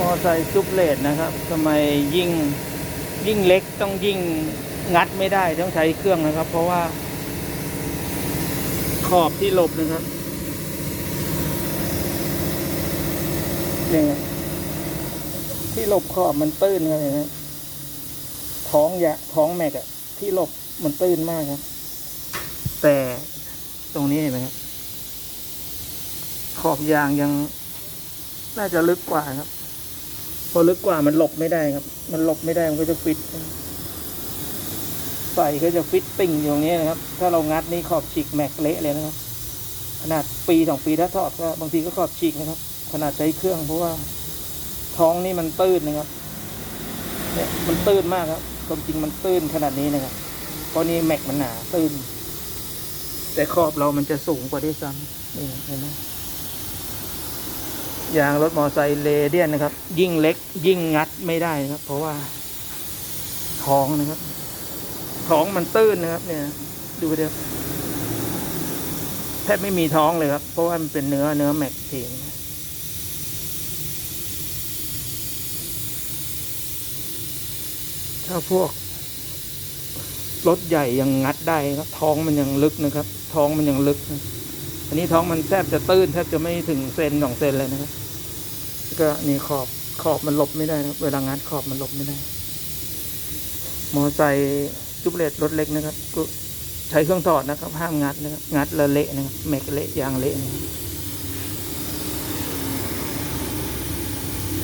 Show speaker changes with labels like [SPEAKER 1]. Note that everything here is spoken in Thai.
[SPEAKER 1] มอไซค์ซุปเลดนะครับทำไมยิ่งยิ่งเล็กต้องยิ่งงัดไม่ได้ต้องใช้เครื่องนะครับ เพราะว่า ขอบที่หลบนะครับเนี่ยที่หลบขอบมันตื้นครับเห็นไหมท้องยะท้องแม็กอะที่หลบมันตื้นมากครับ แต่ตรงนี้เห็นไหมครับขอบยางยังน่าจะลึกกว่าครับ พอลึกกว่ามันหลบไม่ได้ครับ มันหลบไม่ได้มันก็จะฟิตใส่ก็จะฟิตติ่งอยู่อย่างนี้นะครับ ถ้าเรางัดนี่ขอบฉีกแม็กเละเลยนะครับ ขนาดปีสองปีถ้าทอดก็บางทีก็ขอบฉีกนะครับ ขนาดใช้เครื่อง เพราะว่าท้องนี่มันตื้นนะครับ เนี่ยมันตื้นมากครับความจริงมันตื้นขนาดนี้นะครับ เพราะนี่แม็กมันหนาตื้น แต่ขอบเรามันจะสูงกว่าด้วยซ้ำนี่เห็นไหม ยางรถมอไซค์เลเดียนนะครับ ยิ่งเล็ก ยิ่งงัดไม่ได้นะครับ เพราะว่า ท้องนะครับ ท้องมันตื้นนะครับ เนี่ย ดูเดียวแทบไม่มีท้องเลยครับ เพราะว่ามันเป็นเนื้อเนื้อแม็กเองถ้าพวกรถใหญ่ยังงัดได้ครับ ท้องมันยังลึกนะครับ ท้องมันยังลึกนะอันนี้ท้องมันแทบจะตื้นแทบจะไม่ถึงเซนสองเซนเลยนะครับ ก็นี่ขอบขอบมันหลบไม่ได้นะครับเวลางัดขอบมันหลบไม่ได้ มอไซค์จุบเลตรถเล็กนะครับ ก็ใช้เครื่องถอดนะครับ ห้ามงัดนะครับ งัดละเละนะครับแม็กเละยางเละนะครับ